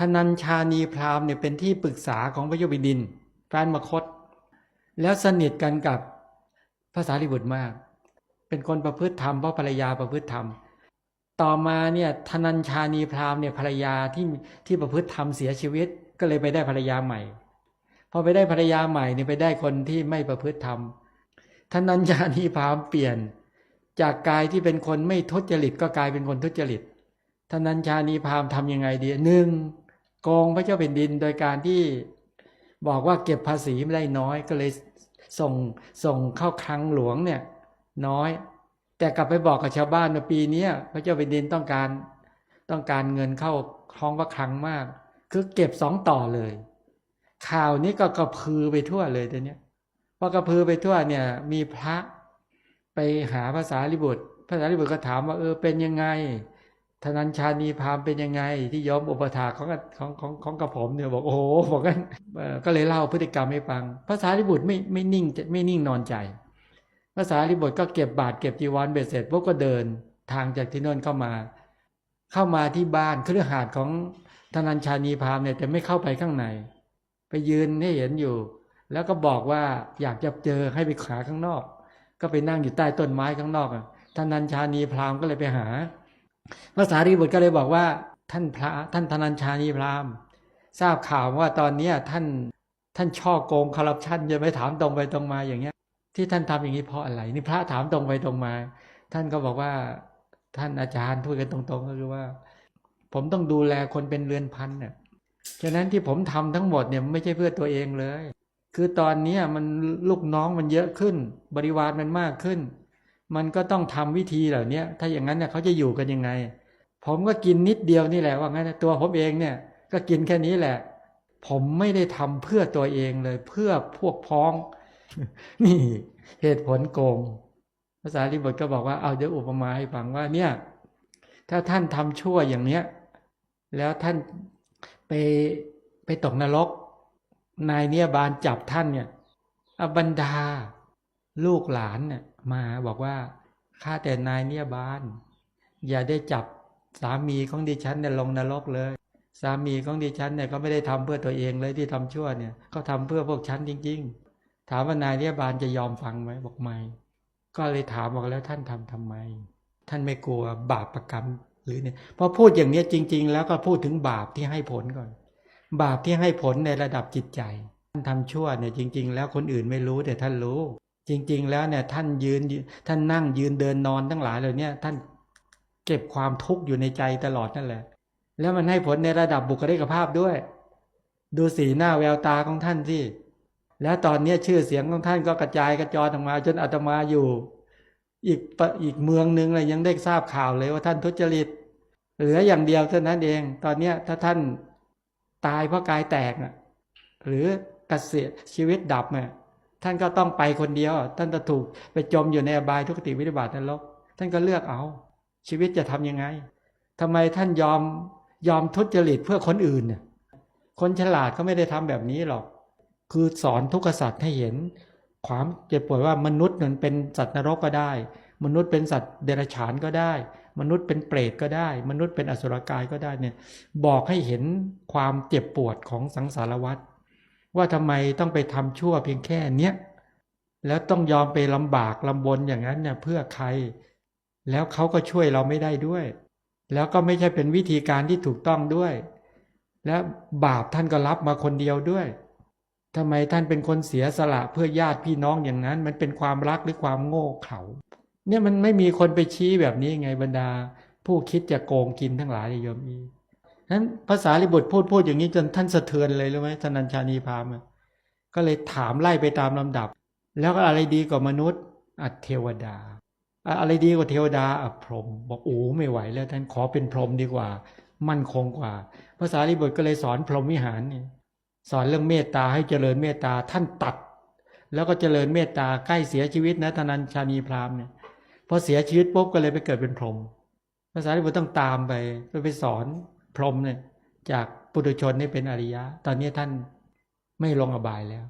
ธนัญชานีพราหมณ์เนี่ยเป็นที่ปรึกษาของพระเจ้าแผ่นดินแฟนมคต แล้วสนิทกันกับพระสารีบุตรมาก เป็นคนประพฤติธรรมเพราะภรรยาประพฤติธรรม ต่อมาเนี่ยธนัญชานีพราหมณ์เนี่ยภรรยาที่ที่ประพฤติธรรมเสียชีวิต ก็เลยไปได้ภรรยาใหม่ พอไปได้ภรรยาใหม่เนี่ยไปได้คนที่ไม่ประพฤติธรรมธนัญชานีพราหมณ์เปลี่ยน จากกายที่เป็นคนไม่ทุจริตก็กลายเป็นคนทุจริตธนัญชานีพราหมณ์ทำยังไงดีหนึ่ง โกงพระเจ้าแผ่นดินโดยการที่บอกว่าเก็บภาษีไม่ได้น้อยก็เลยส่งส่งเข้าคลังหลวงเนี่ยน้อย แต่กลับไปบอกกับชาวบ้านว่าปีนี้พระเจ้าแผ่นดินต้องการต้องการเงินเข้าคล้องพระคลังมาก คือเก็บสองต่อเลย ข่าวนี้ก็กระพือไปทั่วเลยตอนเนี้ยพอกระพือไปทั่วเนี่ย มีพระไปหาภาษาลิบุตรภาษาลิบุตรก็ถามว่าเออเป็นยังไง ธนัญชานีพามเป็นยังไง ที่ยอมอุปถาของของของของกระผมเนี่ยบอกโอ้โหบอกกันก็เลยเล่าพฤติกรรมให้ฟังภาษาลิบุตรไม่ไม่นิ่งไม่นิ่งนอนใจภาษาลิบุตรก็เก็บบาตรเก็บจีวรเบ็ดเสร็จพวกก็เดินทางจากที่โน่นเข้ามา เข้ามาที่บ้านเครือหาดของธนัญชานีพามเนี่ยแต่ไม่เข้าไปข้างใน ไปยืนให้เห็นอยู่ แล้วก็บอกว่าอยากจะเจอให้ไปขาข้างนอก ก็ไปนั่งอยู่ใต้ต้นไม้ข้างนอกอะท่านนัญชานีพรามก็เลยไปหา ภาษารีบุตรก็เลยบอกว่าท่านพระท่านธนัญชานีพราหมณ์ทราบข่าวว่าตอนเนี้ท่านท่านช่อโกงคอร์รัปชันจะไม่ถามตรงไปตรงมาอย่างเงี้ย ที่ท่านทำอย่างนี้เพราะอะไร นี่พระถามตรงไปตรงมา ท่านก็บอกว่าท่านอาจารย์พูดกันตรงๆก็คือว่า ผมต้องดูแลคนเป็นเรือนพันเนี่ยฉะนั้นที่ผมทำทั้งหมดเนี่ยไม่ใช่เพื่อตัวเองเลย คือตอนเนี้มันลูกน้องมันเยอะขึ้น บริวารมันมากขึ้น มันก็ต้องทำวิธีเหล่านี้ถ้าอย่างนั้นเนี่ยเขาจะอยู่กันยังไง ผมก็กินนิดเดียวนี่แหละว่างั้นตัวผมเองเนี่ย ก็กินแค่นี้แหละ ผมไม่ได้ทำเพื่อตัวเองเลย เพื่อพวกพ้อง นี่เหตุผลโกง ภาษาลิบุตรก็บอกว่าเอาเดี๋ยวอุปมาให้ฟังว่าเนี่ย ถ้าท่านทำชั่วอย่างเนี้ย แล้วท่านไปไปตกนรกนายเนี่ยบานจับท่านเนี่ยอบรรดา ลูกหลานเนี่ยมาบอกว่าข้าแต่นายเนี่ยบาน อย่าได้จับสามีของดิฉันเนี่ยลงนรกเลย สามีของดิฉันเนี่ยก็ไม่ได้ทำเพื่อตัวเองเลยที่ทำชั่วเนี่ยเขาทำเพื่อพวกฉันจริง ๆ ถามว่านายเนี่ยบานจะยอมฟังไหมบอกไม่ก็เลยถามบอกแล้วท่านทำทำไม ท่านไม่กลัวบาปประกรรมหรือเนี่ยพอพูดอย่างเนี้ยจริง ๆ แล้วก็พูดถึงบาปที่ให้ผลก่อน บาปที่ให้ผลในระดับจิตใจท่านทำชั่วเนี่ยจริง ๆ แล้วคนอื่นไม่รู้แต่ท่านรู้ จริง ๆ แล้วเนี่ยท่านยืนท่านนั่งยืนเดินนอนทั้งหลายเหล่านี้ท่านเก็บความทุกข์อยู่ในใจตลอดนั่นแหละ แล้วมันให้ผลในระดับบุคลิกภาพด้วย ดูสีหน้าแววตาของท่านสิแล้วตอนนี้ชื่อเสียงของท่านก็กระจายกระจรออกมา จนอาตมาอยู่ อีกปะอีกเมืองหนึ่งเลยยังได้ทราบข่าวเลยว่าท่านทุจริตเหลืออย่างเดียวเท่านั้นเอง ตอนเนี้ถ้าท่านตายเพราะกายแตกหรือเกษียชีวิตดับเนี่ย ท่านก็ต้องไปคนเดียว ท่านจะถูกไปจมอยู่ในอบายทุกติวิบัตินรกท่านก็เลือกเอา ชีวิตจะทำยังไงทำไมท่านยอมยอมทุจริตเพื่อคนอื่นเนี่ยคนฉลาดเขาไม่ได้ทำแบบนี้หรอก คือสอนทุกขสัตว์ให้เห็น ความเจ็บปวดว่ามนุษย์นั้นเป็นสัตว์นรกก็ได้ มนุษย์เป็นสัตว์เดรัจฉานก็ได้ มนุษย์เป็นเปรตก็ได้ มนุษย์เป็นอสุรกายก็ได้เนี่ยบอกให้เห็นความเจ็บปวดของสังสารวัฏ ว่าทำไมต้องไปทำชั่วเพียงแค่เนี้ยแล้วต้องยอมไปลำบากลำบนอย่างนั้นเนี่ยเพื่อใคร แล้วเขาก็ช่วยเราไม่ได้ด้วย แล้วก็ไม่ใช่เป็นวิธีการที่ถูกต้องด้วย และบาปท่านก็รับมาคนเดียวด้วยทำไมท่านเป็นคนเสียสละเพื่อญาติพี่น้องอย่างนั้น มันเป็นความรักหรือความโง่เขลาเนี่ยมันไม่มีคนไปชี้แบบนี้ไงบรรดา ผู้คิดจะโกงกินทั้งหลายโยมอี นั้นภาษาลิบุตรพูดพูดอย่างนี้จนท่านสะเทือนเลยรู้ไหมธนัญชานีพราหมณ์ก็เลยถามไล่ไปตามลำดับ แล้วก็อะไรดีกว่ามนุษย์ อัตเทวดา อะไรดีกว่าเทวดาอะพรหมบอกโอ้ไม่ไหวแล้วท่านขอเป็นพรหมดีกว่า มั่นคงกว่า ภาษาลิบุตรก็เลยสอนพรหมวิหารเนี่ยสอนเรื่องเมตตาให้เจริญเมตตาท่านตัด แล้วก็เจริญเมตตาใกล้เสียชีวิตนะธนัญชานีพราหมณ์เนี่ยพอเสียชีวิตปุ๊บก็เลยไปเกิดเป็นพรหมภาษาลิบุตรต้องตามไปไปไปสอน พรหมเนี่ยจากปุถุชนนี่เป็นอริยะ ตอนนี้ท่านไม่ลงอบายแล้ว